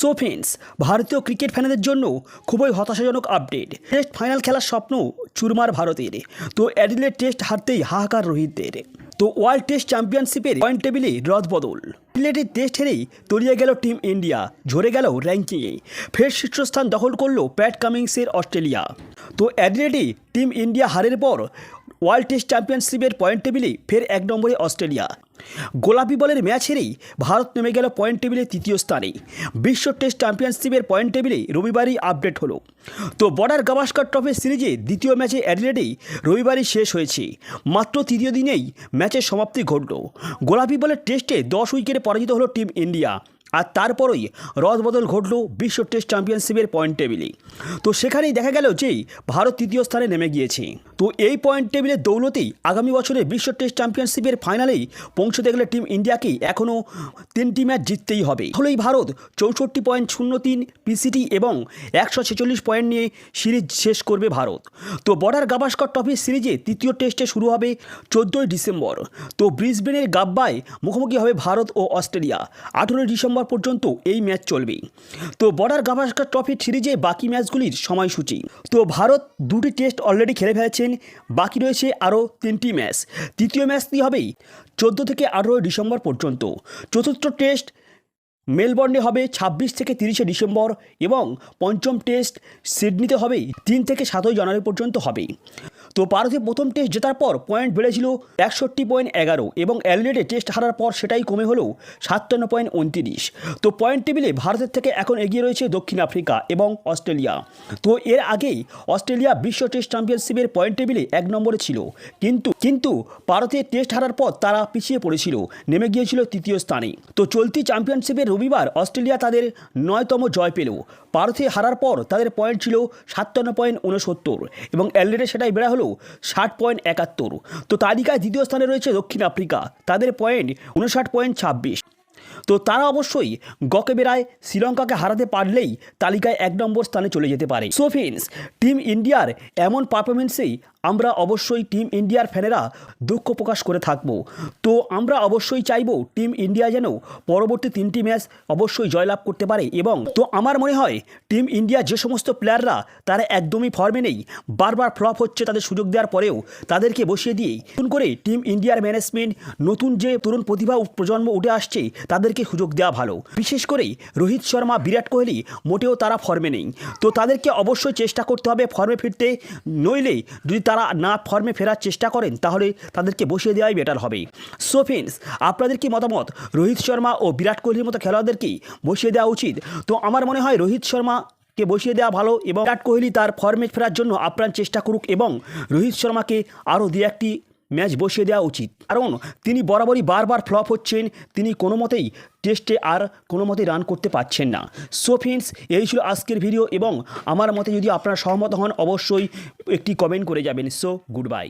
So friends ভারতীয় cricket ফ্যানেদের জন্য খুবই হতাশাজনক আপডেট টেস্ট ফাইনাল খেলার স্বপ্ন চুরমার ভারতের। তো অ্যাডিলেড টেস্ট হারতেই হাহাকার রোহিতদের। তো ওয়ার্ল্ড টেস্ট চ্যাম্পিয়নশিপের পয়েন্ট টেবিলে রদবদল অ্যাডিলেডের টেস্ট হেরেই তলিয়ে গেল টিম ইন্ডিয়া, ঝরে গেল র্যাঙ্কিংয়ে। ফের শীর্ষস্থান দখল করল প্যাট কামিংসের অস্ট্রেলিয়া। তো অ্যাডিলেডে টিম ইন্ডিয়া হারের পর ওয়ার্ল্ড টেস্ট চ্যাম্পিয়নশিপের পয়েন্ট টেবিলে ফের এক নম্বরে অস্ট্রেলিয়া। গোলাপি বলের ম্যাচ হেরেই ভারত নেমে গেল পয়েন্ট টেবিলে তৃতীয় স্থানে। বিশ্ব টেস্ট চ্যাম্পিয়নশিপের পয়েন্ট টেবিলে রবিবারই আপডেট হলো। তো বর্ডার গাভাস্কার ট্রফির সিরিজে দ্বিতীয় ম্যাচে অ্যাডিলেডেই রবিবারই শেষ হয়েছে। মাত্র তৃতীয় দিনেই ম্যাচের সমাপ্তি ঘটল। গোলাপি বলের টেস্টে দশ উইকেটে পরাজিত হলো টিম ইন্ডিয়া। আর তারপরই রদবদল ঘটল বিশ্ব টেস্ট চ্যাম্পিয়নশিপের পয়েন্ট টেবিলে। তো সেখানেই দেখা গেল যে ভারত তৃতীয় স্থানে নেমে গিয়েছে। তো এই পয়েন্ট টেবিলের দৌলতেই আগামী বছরে বিশ্ব টেস্ট চ্যাম্পিয়নশিপের ফাইনালেই পৌঁছতে গেলে টিম ইন্ডিয়াকেই এখনও তিনটি ম্যাচ জিততেই হবে। হলেই ভারত চৌষট্টি পয়েন্ট শূন্য তিন পিসিটি এবং একশো ছেচল্লিশ পয়েন্ট নিয়ে সিরিজ শেষ করবে ভারত। তো বর্ডার গাভাস্কর ট্রফির সিরিজে তৃতীয় টেস্টে শুরু হবে চোদ্দোই ডিসেম্বর। তো ব্রিসবেনের গাব্বায় মুখোমুখি হবে ভারত ও অস্ট্রেলিয়া। আঠেরোই ডিসেম্বর পর্যন্ত এই ম্যাচ চলবে। তো বর্ডার গাভাস্কার ট্রফি সিরিজে বাকি ম্যাচগুলির সময়সূচি। তো ভারত দুটি টেস্ট অলরেডি খেলে ফেলেছেন। বাকি রয়েছে আরও তিনটি ম্যাচ। তৃতীয় ম্যাচটি হবেই চোদ্দ থেকে আঠেরোই ডিসেম্বর পর্যন্ত। চতুর্থ টেস্ট মেলবর্নে হবে ছাব্বিশ থেকে তিরিশে ডিসেম্বর এবং পঞ্চম টেস্ট সিডনিতে হবে তিন থেকে সাতই জানুয়ারি পর্যন্ত হবে। তো ভারতে প্রথম টেস্ট জেতার পর পয়েন্ট বেড়েছিল একষট্টি পয়েন্ট এগারো এবং অ্যালরেডে টেস্ট হারার পর সেটাই কমে হলো সাতান্ন পয়েন্ট উনত্রিশ। তো পয়েন্ট টেবিলে ভারতের থেকে এখন এগিয়ে রয়েছে দক্ষিণ আফ্রিকা এবং অস্ট্রেলিয়া। তো এর আগেই অস্ট্রেলিয়া বিশ্ব টেস্ট চ্যাম্পিয়নশিপের পয়েন্ট টেবিলে এক নম্বরে ছিল। কিন্তু কিন্তু ভারতে টেস্ট হারার পর তারা পিছিয়ে পড়েছিল, নেমে গিয়েছিল তৃতীয় স্থানে। তো চলতি চ্যাম্পিয়নশিপের রবিবার অস্ট্রেলিয়া তাদের নয়তম জয় পেল। ভারতে হারার পর তাদের পয়েন্ট ছিল সাতান্ন পয়েন্ট উনসত্তর এবং অ্যালরেডে সেটাই বেড়া হলো ষাট পয়েন্ট একাত্তর। তো তালিকায় দ্বিতীয় স্থানে রয়েছে দক্ষিণ আফ্রিকা, তাদের পয়েন্ট উনষাট পয়েন্ট ছাব্বিশ। তো তারা অবশ্যই গকে বেড়ায়, শ্রীলঙ্কাকে হারাতে পারলেই তালিকায় এক নম্বর স্থানে চলে যেতে পারে। সো ফ্রেন্ডস টিম ইন্ডিয়ার এমন পারফরমেন্সেই আমরা অবশ্যই টিম ইন্ডিয়ার ফ্যানেরা দুঃখ প্রকাশ করে থাকব। তো আমরা অবশ্যই চাইব টিম ইন্ডিয়া যেন পরবর্তী তিনটি ম্যাচ অবশ্যই জয়লাভ করতে পারে এবং তো আমার মনে হয় টিম ইন্ডিয়া যে সমস্ত প্লেয়াররা তারা একদমই ফর্মে নেই, বারবার ফ্লপ হচ্ছে তাদের সুযোগ দেওয়ার পরেও তাদেরকে বসিয়ে দিয়ে নতুন করে টিম ইন্ডিয়ার ম্যানেজমেন্ট নতুন যে তরুণ প্রতিভা প্রজন্ম উঠে আসছে, তাদেরকে সুযোগ দেওয়া ভালো। বিশেষ করে রোহিত শর্মা, বিরাট কোহলি মোটেও তারা ফর্মে নেই। তো তাদেরকে অবশ্যই চেষ্টা করতে হবে ফর্মে ফিরতে। নইলে যদি তারা না ফর্মে ফেরার চেষ্টা করেন, তাহলে তাদেরকে বসিয়ে দেওয়াই বেটার হবে। সো ফ্রেন্ডস আপনাদের কি মতামত? রোহিত শর্মা ও বিরাট কোহলির মতো খেলোয়াড়দেরকেই বসিয়ে দেওয়া উচিত? তো আমার মনে হয় রোহিত শর্মা কে বসিয়ে দেওয়া ভালো এবং বিরাট কোহলি তার ফর্মে ফেরার জন্য আপ্রাণ চেষ্টা করুক এবং রোহিত শর্মাকে আরও দু একটি ম্যাচ বসিয়ে দেওয়া উচিত। কারণ তিনি বরাবরই বারবার ফ্লপ হচ্ছেন, তিনি কোনো মতেই টেস্টে আর কোনো মতেই রান করতে পারছেন না। সো ফ্রেন্ডস এই ছিল আজকের ভিডিও এবং আমার মতে যদি আপনারা সহমত হন, অবশ্যই একটি কমেন্ট করে যাবেন। So good bye